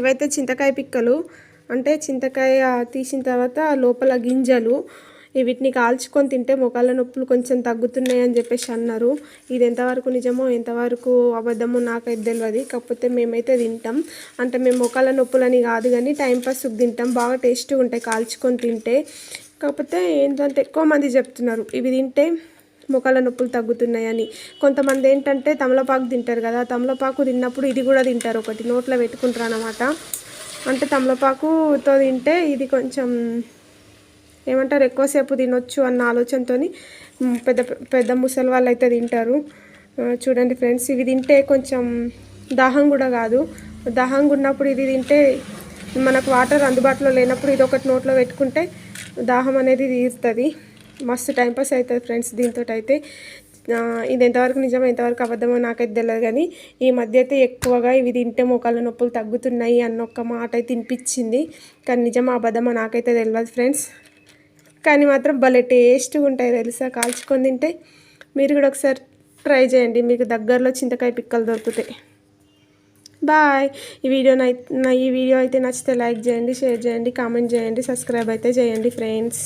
ఇవైతే చింతకాయ పిక్కలు అంటే చింతకాయ తీసిన తర్వాత లోపల గింజలు వీటిని కాల్చుకొని తింటే మొకాళ్ళ నొప్పులు కొంచెం తగ్గుతున్నాయి అని చెప్పేసి అన్నారు. ఇది ఎంతవరకు నిజమో ఎంతవరకు అబద్ధమో నాకైతే తెలియదు కాకపోతే మేమైతే తింటాం. అంటే మేము మొకాళ్ళ నొప్పులని కాదు కానీ టైంపాస్కి తింటాం. బాగా టేస్ట్గా ఉంటాయి కాల్చుకొని తింటే. కాకపోతే ఏంటంటే ఎక్కువ మంది చెప్తున్నారు ఇవి తింటే మొక్కల నొప్పులు తగ్గుతున్నాయని. కొంతమంది ఏంటంటే తమలపాకు తింటారు కదా తమలపాకు తిన్నప్పుడు ఇది కూడా తింటారు ఒకటి నోట్లో పెట్టుకుంటారు అనమాట అంటే తమలపాకుతో తింటే ఇది కొంచెం ఏమంటారు ఎక్కువసేపు తినొచ్చు అన్న ఆలోచనతో పెద్ద పెద్ద ముసలి వాళ్ళు అయితే తింటారు చూడండి ఫ్రెండ్స్ ఇవి తింటే కొంచెం దాహం కూడా కాదు. దాహంగా ఉన్నప్పుడు ఇది తింటే మనకు వాటర్ అందుబాటులో లేనప్పుడు ఇది ఒకటి నోట్లో పెట్టుకుంటే దాహం అనేది తీరుతుంది. మస్తు టైంపాస్ అవుతుంది ఫ్రెండ్స్ దీంతో అయితే ఇది ఎంతవరకు నిజమో ఎంతవరకు అబద్ధమో నాకైతే తెలియదు కానీ ఈ మధ్య అయితే ఎక్కువగా ఇవి తింటే మోకాళ్ళ నొప్పులు తగ్గుతున్నాయి అన్న ఒక్క మాట అయితే తినిపించింది కానీ నిజమా అబద్ధమో నాకైతే తెలియదు ఫ్రెండ్స్ కానీ మాత్రం భలే టేస్ట్గా ఉంటాయి తెలుసా? కాల్చుకొని తింటే మీరు కూడా ఒకసారి ట్రై చేయండి. మీకు దగ్గరలో చింతకాయ పిక్కలు దొరుకుతాయి. బాయ్ ఈ వీడియో ఈ వీడియో అయితే నచ్చితే లైక్ చేయండి షేర్ చేయండి కామెంట్ చేయండి సబ్స్క్రైబ్ అయితే చేయండి ఫ్రెండ్స్